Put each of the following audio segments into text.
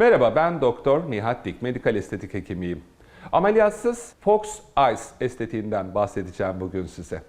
Merhaba ben Doktor Nihat Dik, medikal estetik hekimiyim. Ameliyatsız Fox Eyes estetiğinden bahsedeceğim bugün size.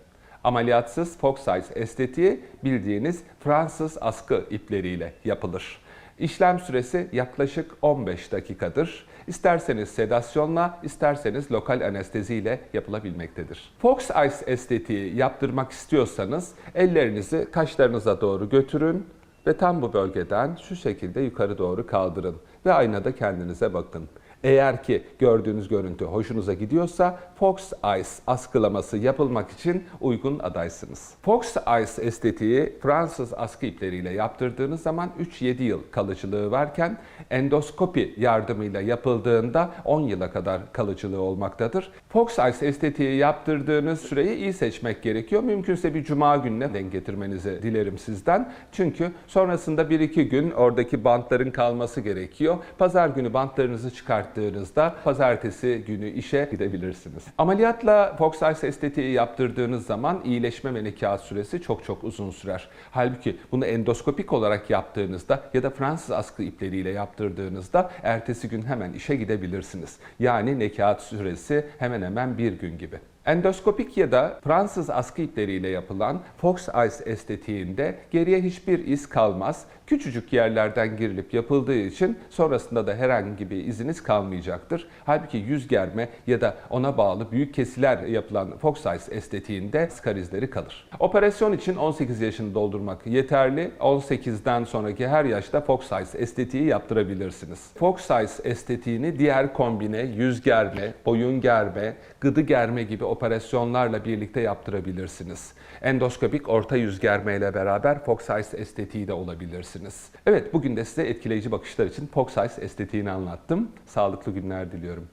Ameliyatsız Fox Eyes estetiği bildiğiniz Fransız askı ipleriyle yapılır. İşlem süresi yaklaşık 15 dakikadır. İsterseniz sedasyonla, isterseniz lokal anesteziyle yapılabilmektedir. Fox Eyes estetiği yaptırmak istiyorsanız ellerinizi kaşlarınıza doğru götürün ve tam bu bölgeden şu şekilde yukarı doğru kaldırın ve aynada kendinize bakın. Eğer ki gördüğünüz görüntü hoşunuza gidiyorsa Fox Eyes askılaması yapılmak için uygun adaysınız. Fox Eyes estetiği Fransız askı ipleriyle yaptırdığınız zaman 3-7 yıl kalıcılığı varken endoskopi yardımıyla yapıldığında 10 yıla kadar kalıcılığı olmaktadır. Fox Eyes estetiği yaptırdığınız süreyi iyi seçmek gerekiyor. Mümkünse bir cuma gününe denk getirmenizi dilerim sizden. Çünkü sonrasında 1-2 gün oradaki bantların kalması gerekiyor. Pazar günü bantlarınızı çıkarttığınızda pazartesi günü işe gidebilirsiniz. Ameliyatla Fox Eyes estetiği yaptırdığınız zaman iyileşme ve nekat süresi çok çok uzun sürer. Halbuki bunu endoskopik olarak yaptığınızda ya da Fransız askı ipleriyle yaptırdığınızda ertesi gün hemen işe gidebilirsiniz. Yani nekat süresi hemen hemen bir gün gibi. Endoskopik ya da Fransız askı ipleriyle yapılan Fox Eyes estetiğinde geriye hiçbir iz kalmaz. Küçücük yerlerden girilip yapıldığı için sonrasında da herhangi bir iziniz kalmayacaktır. Halbuki yüz germe ya da ona bağlı büyük kesiler yapılan Fox Eyes estetiğinde skar izleri kalır. Operasyon için 18 yaşını doldurmak yeterli. 18'den sonraki her yaşta Fox Eyes estetiği yaptırabilirsiniz. Fox Eyes estetiğini diğer kombine, yüz germe, boyun germe, gıdı germe gibi operasyonlarla birlikte yaptırabilirsiniz. Endoskopik orta yüz germe ile beraber Fox Eyes estetiği de olabilirsiniz. Evet bugün de size etkileyici bakışlar için Fox Eyes estetiğini anlattım. Sağlıklı günler diliyorum.